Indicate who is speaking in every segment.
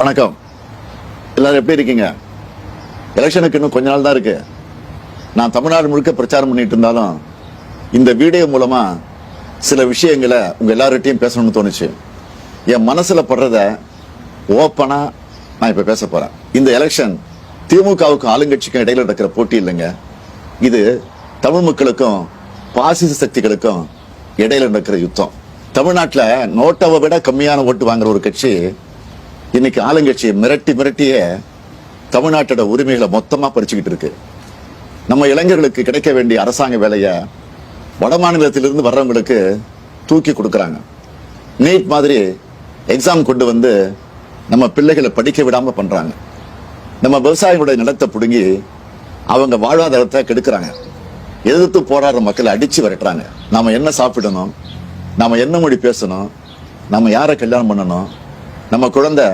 Speaker 1: வணக்கம். எல்லாரும் எப்படி இருக்கீங்க? எலெக்ஷனுக்கு இன்னும் கொஞ்ச நாள் தான் இருக்கு. நான் தமிழ்நாடு முழுக்க பிரச்சாரம் பண்ணிட்டு இருந்தாலும் இந்த வீடியோ மூலமா சில விஷயங்களை உங்க எல்லார்கிட்டையும் பேசணும்னு தோணுச்சு. என் மனசுல படுறத ஓப்பனா நான் இப்ப பேச போறேன். இந்த எலெக்ஷன் திமுகவுக்கும் ஆளுங்கட்சிக்கும் இடையில நடக்கிற போட்டி இல்லைங்க. இது தமிழ் மக்களுக்கும் பாசிச சக்திகளுக்கும் இடையில நடக்கிற யுத்தம். தமிழ்நாட்டில் நோட்டாவை விட கம்மியான ஓட்டு வாங்குற ஒரு கட்சி இன்னைக்கு ஆளுங்கட்சி மிரட்டி மிரட்டிய தமிழ்நாட்டோட உரிமைகளை மொத்தமா பறிச்சுக்கிட்டு இருக்கு. நம்ம இளைஞர்களுக்கு கிடைக்க வேண்டிய அரசாங்க வேலையை வட மாநிலத்திலிருந்து வர்றவங்களுக்கு தூக்கி கொடுக்குறாங்க. நீட் மாதிரி எக்ஸாம் கொண்டு வந்து நம்ம பிள்ளைகளை படிக்க விடாமல் பண்ணுறாங்க நம்ம விவசாயிகளுடைய நிலத்தை பிடுங்கி அவங்க வாழ்வாதாரத்தை கெடுக்கிறாங்க. எதிர்த்து போராடுற மக்களை அடித்து விரட்டுறாங்க. நாம் என்ன சாப்பிடணும்? நாம் என்ன மொழி பேசணும்? நம்ம யாரை கல்யாணம் பண்ணணும்? நம்ம குழந்தை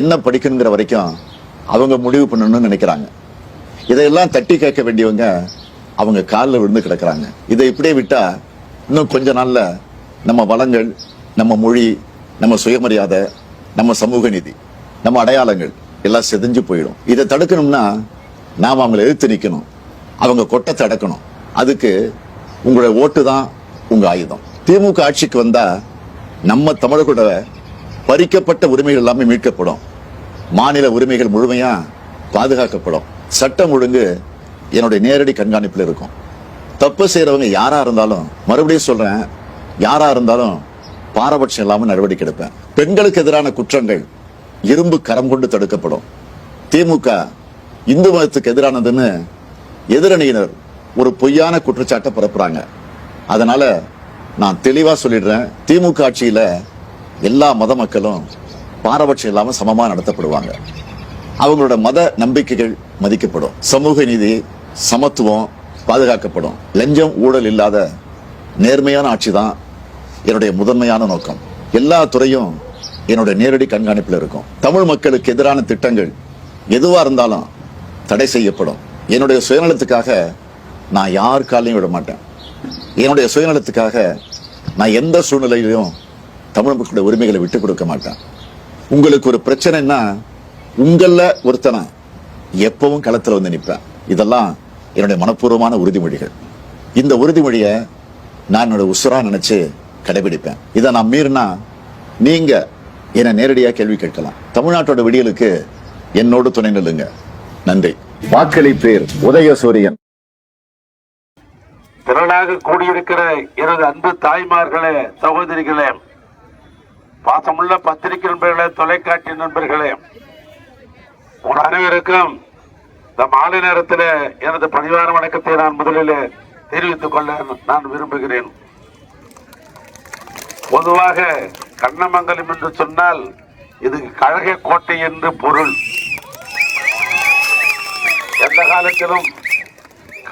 Speaker 1: என்ன படிக்கணுங்கிற வரைக்கும் அவங்க முடிவு பண்ணணும்னு நினைக்கிறாங்க. இதையெல்லாம் தட்டி கேட்க வேண்டியவங்க அவங்க காலில் விழுந்து கிடக்கிறாங்க. இதை இப்படியே விட்டால் இன்னும் கொஞ்ச நாளில் நம்ம வளங்கள் நம்ம மொழி நம்ம சுயமரியாதை நம்ம சமூக நீதி நம்ம அடையாளங்கள் எல்லாம் செதஞ்சு போயிடும். இதை தடுக்கணும்னா நாம் அவங்களை எழுத்து நிற்கணும் அவங்க கொட்டை தடக்கணும் அதுக்கு உங்களோட ஓட்டு தான் உங்கள் ஆயுதம். திமுக ஆட்சிக்கு வந்தால் நம்ம தமிழர்களோட பறிக்கப்பட்ட உரிமைகள் எல்லாமே மீட்கப்படும். மாநில உரிமைகள் முழுமையா பாதுகாக்கப்படும். சட்டம் ஒழுங்கு என்னுடைய நேரடி கண்காணிப்பில் இருக்கும். தப்பு செய்யறவங்க யாரா இருந்தாலும் மறுபடியும் சொல்றேன் யாரா இருந்தாலும் பாரபட்சம் இல்லாமல் நடவடிக்கை எடுப்பேன். பெண்களுக்கு எதிரான குற்றங்கள் இரும்பு கரம் கொண்டு தடுக்கப்படும். திமுக இந்து மதத்துக்கு எதிரானதுன்னு எதிரணியினர் ஒரு பொய்யான குற்றச்சாட்டை பரப்புறாங்க. அதனால நான் தெளிவா சொல்லிடுறேன் திமுக ஆட்சியில எல்லா மத மக்களும் பாரபட்சம் இல்லாமல் சமமாக நடத்தப்படுவாங்க. அவங்களோட மத நம்பிக்கைகள் மதிக்கப்படும். சமூக நீதி சமத்துவம் பாதுகாக்கப்படும். லஞ்சம் ஊழல் இல்லாத நேர்மையான ஆட்சி தான் என்னுடைய முதன்மையான நோக்கம். எல்லா துறையும் என்னுடைய நேரடி கண்காணிப்பில் இருக்கும். தமிழ் மக்களுக்கு எதிரான திட்டங்கள் எதுவாக இருந்தாலும் தடை செய்யப்படும். என்னுடைய சுயநலத்துக்காக நான் யார் காலையும் விட மாட்டேன். என்னுடைய சுயநலத்துக்காக நான் எந்த சூழ்நிலையிலும் தமிழ் மக்களுடைய உரிமைகளை விட்டு கொடுக்க மாட்டேன். உங்களுக்கு ஒரு பிரச்சனைன்னா உங்களில் ஒருத்தனை எப்பவும் களத்துல வந்து நிற்பேன் இதெல்லாம் என்னுடைய மனப்பூர்வமான உறுதிமொழிகள். இந்த உறுதிமொழியை நான் என்னோட உசுரா நினைச்சு கடைபிடிப்பேன். இதை நான் மீறினா நீங்க என்னை நேரடியா கேள்வி கேட்கலாம். தமிழ்நாட்டோட விடியலுக்கு என்னோடு துணை நில்லுங்க. நன்றி. வாக்களிப்பேர் உதயசூரியன்.
Speaker 2: திரளாக கூடியிருக்கிற எனது அன்பு தாய்மார்களே சகோதரிகளே பாசமுள்ள பத்திரிகை நண்பர்களே தொலைக்காட்சி நண்பர்களே உங்கள் அனைவருக்கும் இந்த மாலை நேரத்தில் எனது பணிவான வணக்கத்தை நான் முதலில் தெரிவித்துக் கொள்ள நான் விரும்புகிறேன். பொதுவாக கண்ணமங்கலம் என்று சொன்னால் இது கழக கோட்டை என்று பொருள். எந்த காலத்திலும்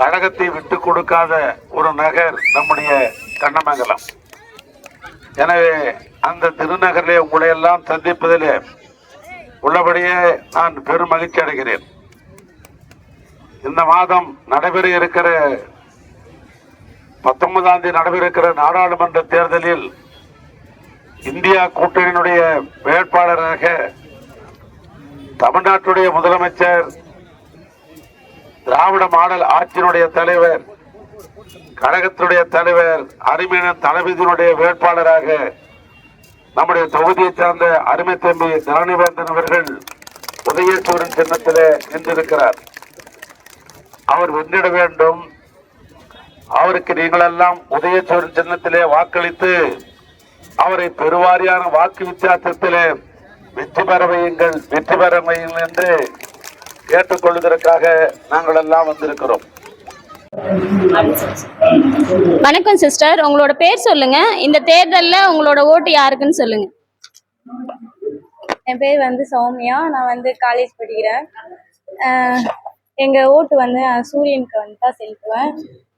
Speaker 2: கழகத்தை விட்டு கொடுக்காத ஒரு நகர் நம்முடைய கண்ணமங்கலம். எனவே அந்த திருநகரிலே உங்களை எல்லாம் சந்திப்பதிலே உள்ளபடியே நான் பெரும் மகிழ்ச்சி அடைகிறேன். இந்த மாதம் நடைபெற இருக்கிற பத்தொன்பதாம் தேதி நடைபெற இருக்கிற நாடாளுமன்ற தேர்தலில் இந்தியா கூட்டணியினுடைய வேட்பாளராக தமிழ்நாட்டுடைய முதலமைச்சர் திராவிட மாடல் ஆட்சியினுடைய தலைவர் கழகத்தினுடைய தலைவர் அருமையின தளபதியினுடைய வேட்பாளராக நம்முடைய தொகுதியை சார்ந்த அருமை தம்பி தரணிவேந்தன் அவர்கள் உதயசூரன் சின்னத்திலே நின்றிருக்கிறார். அவர் வென்றிட வேண்டும். அவருக்கு நீங்களெல்லாம் உதயசூரன் சின்னத்திலே வாக்களித்து அவரை பெருவாரியான வாக்கு வித்தியாசத்திலே வெற்றி பெற வையுங்கள் வெற்றி பெற வையுங்கள் என்று கேட்டுக்கொள்வதற்காக நாங்கள் எல்லாம் வந்திருக்கிறோம்.
Speaker 3: வணக்கம் சிஸ்டர். உங்களோட பேர் சொல்லுங்க. இந்த தேர்தல்ல உங்களோட ஓட்டு யாருக்குன்னு சொல்லுங்க.
Speaker 4: என் பேர் வந்து சௌமியா. நான் வந்து காலேஜ் படிக்கிறேன். எங்கள் எங்க ஓட்டு வந்து நான் சூரியனுக்கு வந்து தான் செலுத்துவேன்.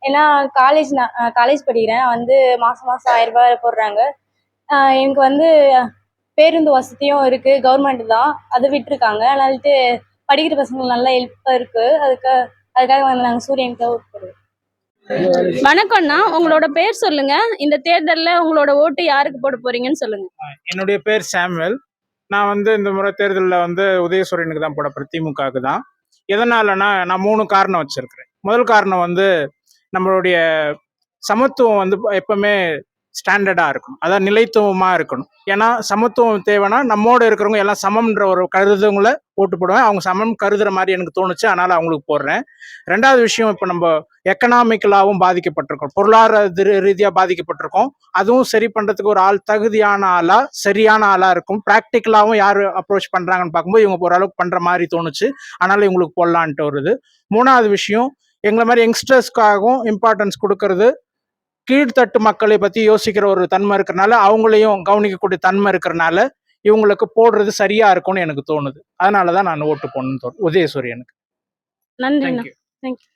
Speaker 4: ஏன்னா காலேஜ் நான் காலேஜ் படிக்கிறேன். வந்து மாதம் மாதம் ஆயிரம் ரூபாய் போடுறாங்க. எனக்கு வந்து பேருந்து வசதியும் இருக்குது கவர்மெண்ட் தான். அது விட்டுருக்காங்க. அதனால்ட்டு படிக்கிற பசங்களுக்கு நல்லா ஹெல்ப்பாக இருக்குது அதுக்கு அதுக்காக வந்து நாங்கள் சூரியனுக்கு ஓட்டு போடுவோம்.
Speaker 3: வணக்கம்ண்ணா உங்களோட பேர் சொல்லுங்க. இந்த தேர்தல்ல உங்களோட ஓட்டு யாருக்கு போட போறீங்கன்னு சொல்லுங்க.
Speaker 5: என்னுடைய பேர் சாமுவேல். நான் வந்து இந்த முறை தேர்தலில் வந்து உதயசூரியனுக்கு தான் போட போகிறேன் திமுகவுக்கு தான். எதனாலனா நான் மூணு காரணம் வச்சிருக்கிறேன். முதல் காரணம் வந்து நம்மளுடைய சமத்துவம் வந்து எப்பவுமே ஸ்டாண்டர்டாக இருக்கணும் அதான் நிலைத்துவமாக இருக்கணும். ஏன்னா சமத்துவம் தேவைன்னா நம்மோட இருக்கிறவங்க எல்லாம் சமம்ன்ற ஒரு கருதுவங்கள ஓட்டு போடுவேன் அவங்க சமம் கருதுற மாதிரி எனக்கு தோணுச்சு. அதனால அவங்களுக்கு போடுறேன். ரெண்டாவது விஷயம் இப்போ நம்ம எக்கனாமிக்கலாகவும் பாதிக்கப்பட்டிருக்கோம். பொருளாதார ரீதியாக பாதிக்கப்பட்டிருக்கோம். அதுவும் சரி பண்ணுறதுக்கு ஒரு ஆள் தகுதியான ஆளாக சரியான ஆளாக இருக்கும். ப்ராக்டிக்கலாகவும் யார் அப்ரோச் பண்ணுறாங்கன்னு பார்க்கும்போது இவங்க ஓரளவுக்கு பண்ணுற மாதிரி தோணுச்சு. அதனால இவங்களுக்கு போடலான்ட்டு வருது. மூணாவது விஷயம் எங்களை மாதிரி யங்ஸ்டர்ஸ்க்காகவும் இம்பார்ட்டன்ஸ் கொடுக்கறது கீழ்த்தட்டு மக்களை பத்தி யோசிக்கிற ஒரு தன்மை இருக்கிறனால அவங்களையும் கவனிக்கக்கூடிய தன்மை இருக்கிறனால இவங்களுக்கு போடுறது சரியா இருக்கும்னு எனக்கு தோணுது. அதனாலதான் நான் ஓட்டு போடணும்னு தோணும் உதயசூரியனுக்கு.
Speaker 3: நன்றிண்ணா.
Speaker 5: தேங்க்யூ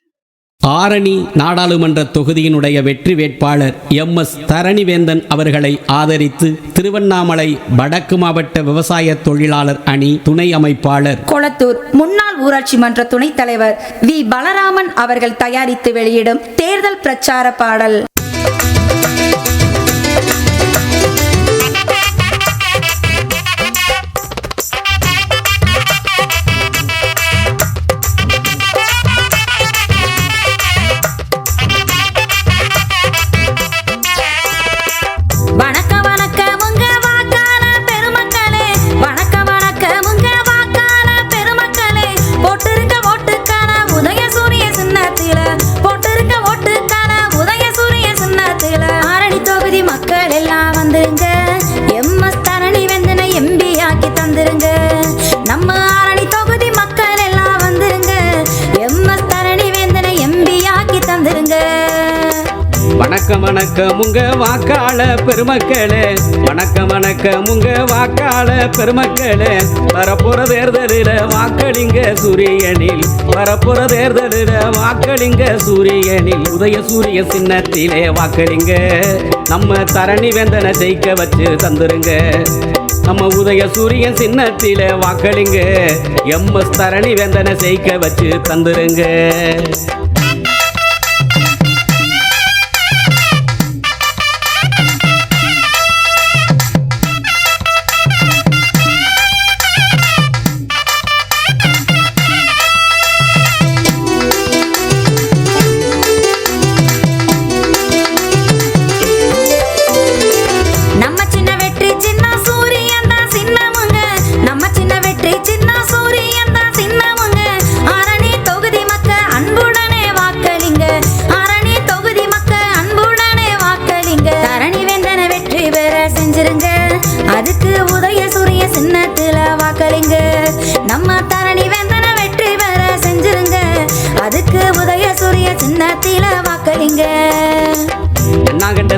Speaker 6: ஆரணி நாடாளுமன்ற தொகுதியினுடைய வெற்றி வேட்பாளர் எம் எஸ் தரணிவேந்தன் அவர்களை ஆதரித்து திருவண்ணாமலை வடக்கு மாவட்ட விவசாய தொழிலாளர் அணி துணை அமைப்பாளர்.
Speaker 7: கொளத்தூர் முன்னாள் ஊராட்சி மன்ற துணைத் தலைவர் வி. பலராமன் அவர்கள் தயாரித்து வெளியிடும் தேர்தல் பிரச்சார பாடல்.
Speaker 6: வணக்கம் வணக்கம் உங்க வாக்காள பெருமக்களே. வணக்கம் வணக்கம் உங்க வாக்காள பெருமக்களே. வரப்புற தேர்தலில் வாக்களிங்க சூரியனில். வரப்புற தேர்தலில் வாக்களிங்க சூரியனில். உதய சூரிய சின்னத்திலே வாக்களிங்க. நம்ம தரணி வேந்தனை ஜெயிக்க வச்சு தந்துருங்க. நம்ம உதய சூரியன் சின்னத்தில வாக்களிங்க. எம்எஸ் தரணி வேந்தனை ஜெயிக்க வச்சு தந்துருங்க.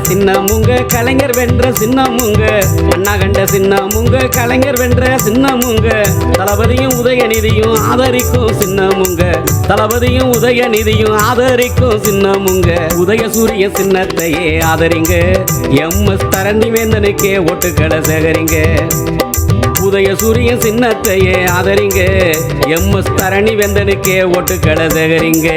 Speaker 7: சின்னமுங்க
Speaker 6: கலைஞர் வென்ற சின்னமுங்க. அண்ணா கண்ட சின்னமுங்க கலைஞர் வென்ற சின்னமுங்க. தளபதியும் உதயநிதியும் ஆதரிக்கும் சின்னமுங்க. தளபதியும் உதயநிதியும் ஆதரிக்கும் சின்னமுங்க. உதய சூரிய சின்னத்தையே ஆதரிங்க. எம்எஸ் தரணி வேந்தனுக்கே ஓட்டுக்களை சேகரிங்க. உதய சூரிய சின்னத்தையே ஆதரிங்க. எம்எஸ் தரணி வேந்தனுக்கே ஓட்டுக்களை சேகரிங்க.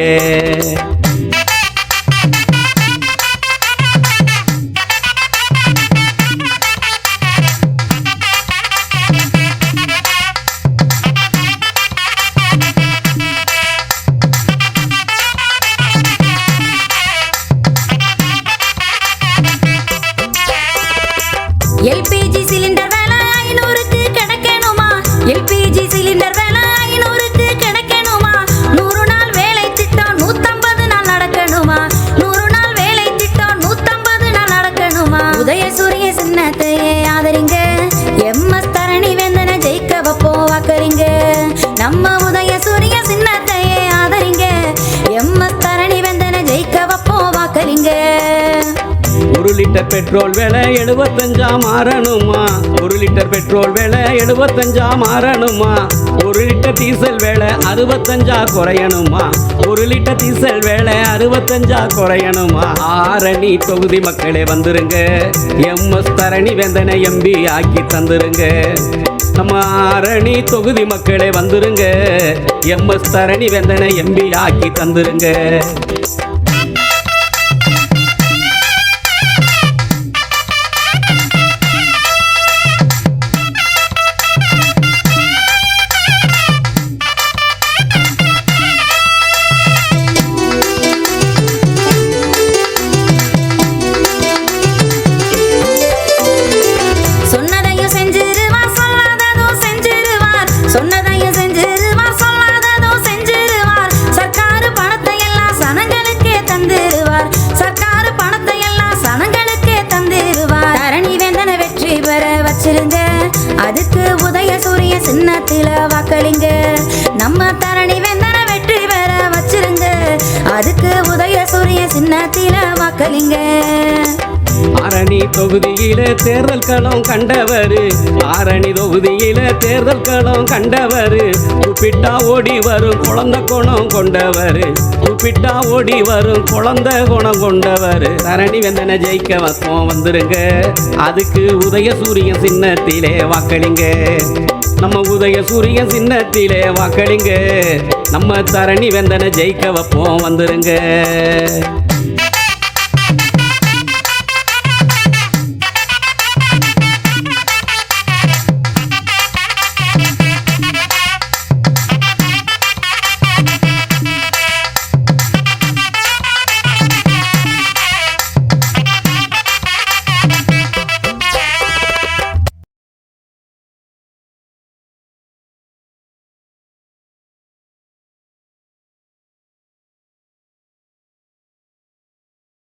Speaker 6: பெட்ரோல் விலை எழுபத்தஞ்சா மாறணுமா? ஒரு லிட்டர் பெட்ரோல் விலை எழுபத்தஞ்சா மாறணுமா? ஒரு லிட்டர் டீசல் விலை அறுபத்தஞ்சா குறையணுமா? ஒரு லிட்டர் டீசல் விலை அறுபத்தஞ்சா குறையணுமா? ஆரணி தொகுதி மக்களே வந்துருங்க. எம்எஸ் தரணி வேந்தனை எம்பி ஆக்கி தந்துருங்க. நம்ம ஆரணி தொகுதி மக்களே வந்துருங்க. எம்எஸ் தரணி வேந்தனை எம்பி ஆக்கி தந்துருங்க.
Speaker 7: அதுக்கு உதய சூரிய சின்னத்தில வாக்களிங்க.
Speaker 6: ஆரணி தொகுதியில தேர்தல் களம் கண்டவர். ஆரணி தொகுதியில தேர்தல் களம் கண்டவர். கூப்பிட்டா ஓடி வரும் குழந்தை குணம் கொண்டவர். கூப்பிட்டா ஓடி வரும் குழந்தை குணம் கொண்டவர். தரணி வெந்தன ஜெயிக்க வசம் வந்துருங்க. அதுக்கு உதய சூரியன் சின்னத்திலே வாக்களிங்க. நம்ம உதய சூரியன் சின்னத்திலே வாக்களிங்க. நம்ம தரணி வெந்தன ஜெயிக்க வைப்போம் வந்துருங்க.